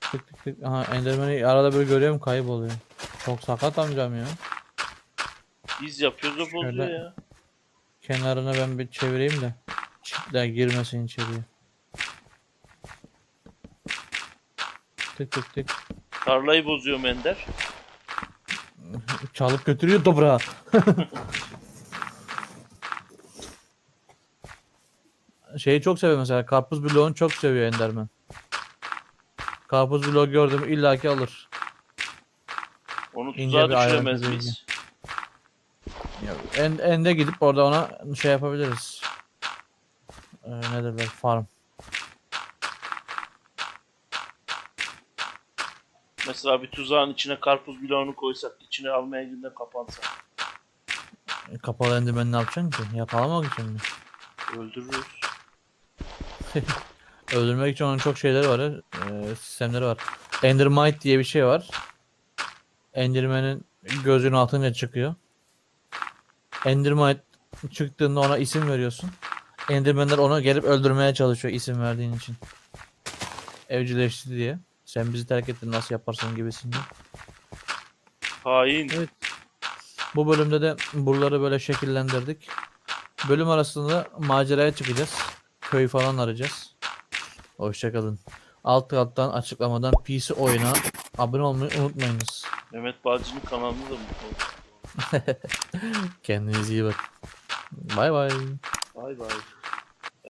Tık tık tık. Aha Enderman'i arada böyle görüyorum kayboluyor. Çok sakat amcam ya. Biz yapıyoruz da bozuyor Şöyle. ya. Kenarına ben bir çevireyim de. Çiftler girmesin içeriye. Tık tık tık. Tarlayı bozuyor Ender. Çalıp götürüyor toprağı. Şeyi çok seviyor mesela. Karpuz bloğunu çok seviyor Enderman. Karpuz bloğu gördüm illaki alır. Onu İnce tuzağa bir düşüremez miyiz? Ya, en, ende gidip orada ona şey yapabiliriz. Ee, ne derler farm. Mesela bir tuzağın içine karpuz bloğunu koysak, içine almaya girdiğinde kapansa. E, Kapalı Enderman'i ne yapacaksın ki? Yakalamak için mi? Öldürürüz. Öldürmek için onun çok şeyleri var. E, sistemleri var. Endermite diye bir şey var. Enderman'in gözünün altına çıkıyor. Endermite çıktığında ona isim veriyorsun. Enderman'ler onu gelip öldürmeye çalışıyor isim verdiğin için. Evcilleşti diye. Sen bizi terk ettin nasıl yaparsın gibisinden. Hain. Evet. Bu bölümde de buraları böyle şekillendirdik. Bölüm arasında maceraya çıkacağız. Köy falan arayacağız. Hoşçakalın. Alt alttan açıklamadan PC oyuna abone olmayı unutmayınız. Mehmet Balcı'nın kanalını da mutlu oldum. Kendinize iyi bakın. Bay bay. Bay bay.